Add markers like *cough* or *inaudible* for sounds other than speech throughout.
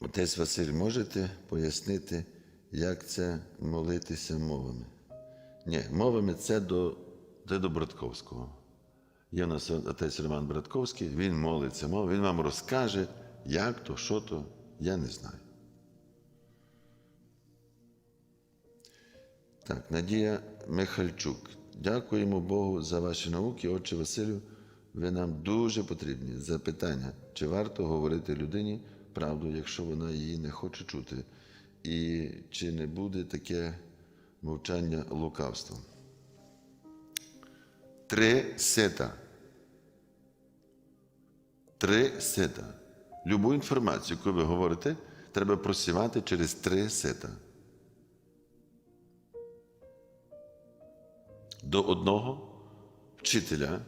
Отець Василь, можете пояснити, як це молитися мовами? Ні, мовами це до, це до Братковського. Є у нас отець Роман Братковський, він молиться мовами, він вам розкаже, як то, що то, я не знаю. Так, Надія Михальчук. Дякуємо Богу за ваші науки, отче Василю. Ви нам дуже потрібні. Запитання, чи варто говорити людині правду, якщо вона її не хоче чути, і чи не буде таке мовчання лукавством? Три сита. Три сита. Любу інформацію, яку ви говорите, треба просівати через три сита. До одного вчителя,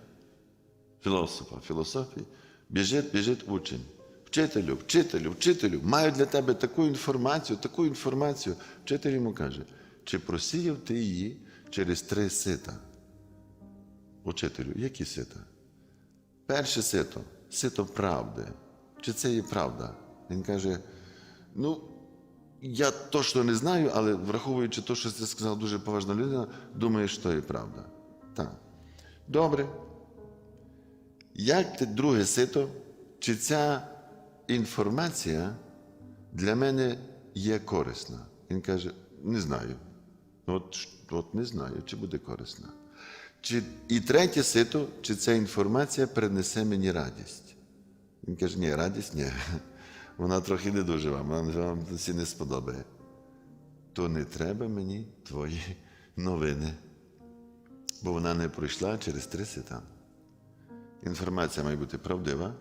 філософа, філософії, біжить, біжить учень. Вчителю, вчителю, вчителю, маю для тебе таку інформацію, таку інформацію. Вчитель йому каже, чи просіяв ти її через три сита? Учителю, які сита? Перше сито сито правди. Чи це є правда? Він каже: ну, я точно не знаю, але враховуючи те, що ти сказав дуже поважна людина, думаю, що є правда. Так. Добре. Як ти друге сито, чи ця інформація для мене є корисна? Він каже: не знаю. От, от не знаю, чи буде корисна. Чи, і третє сито, чи ця інформація принесе мені радість? Він каже, ні, радість ні. *laughs* Вона трохи не дуже вам, вона вам всі не сподобає. То не треба мені твої *laughs* новини, бо вона не пройшла через три сита. Інформація має бути правдива,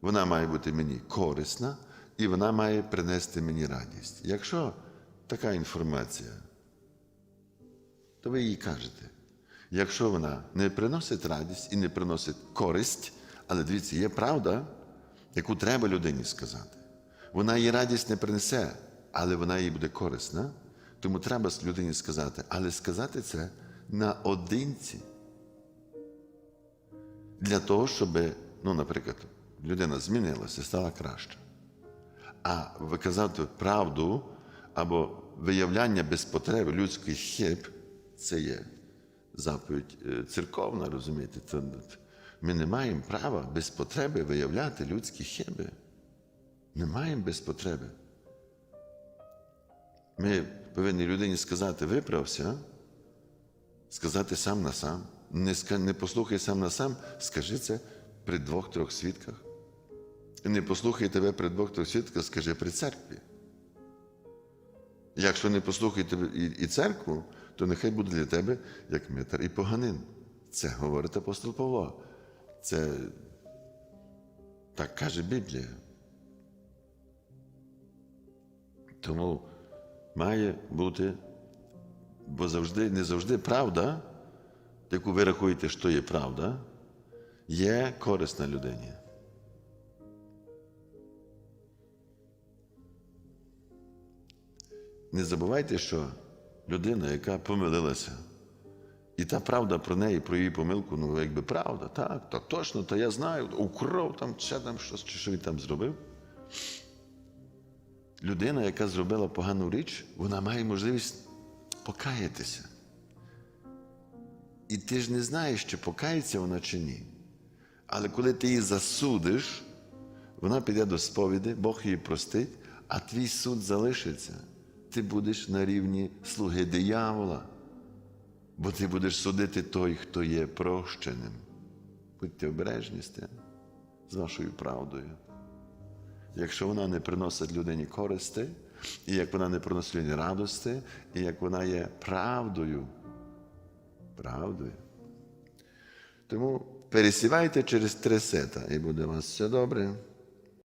вона має бути мені корисна, і вона має принести мені радість. Якщо така інформація, то ви їй кажете. Якщо вона не приносить радість і не приносить користь, але дивіться, є правда, яку треба людині сказати. Вона їй радість не принесе, але вона їй буде корисна. Тому треба людині сказати, але сказати це наодинці. Для того, щоб, ну, наприклад, людина змінилася, стала краще. А виказати правду або виявляння без потреби людських хиб це є заповідь е, церковна, розумієте? Ми не маємо права без потреби виявляти людські хиби. Не маємо без потреби. Ми повинні людині сказати, виправся, сказати сам на сам. Не послухай сам на сам, скажи це при двох-трьох свідках. І не послухай тебе при двох-трьох свідках, скажи при церкві. Якщо не послухай тебе і церкву, то нехай буде для тебе як митар і поганин. Це говорить апостол Павло. Це так каже Біблія. Тому має бути, бо завжди, не завжди правда, яку ви рахуєте, що є правда, є корисна людині. Не забувайте, що людина, яка помилилася, і та правда про неї, про її помилку, ну якби правда, так, так точно, то я знаю, украв там, ще там щось, чи що він там зробив. Людина, яка зробила погану річ, вона має можливість покаятися. І ти ж не знаєш, чи покається вона чи ні. Але коли ти її засудиш, вона піде до сповіді, Бог її простить, а твій суд залишиться. Ти будеш на рівні слуги диявола, бо ти будеш судити той, хто є прощеним. Будьте обережні з тим, з вашою правдою. Якщо вона не приносить людині користи, і як вона не приносить людині радості, і як вона є правдою, правдою. Тому пересівайте через три сета, і буде у вас все добре.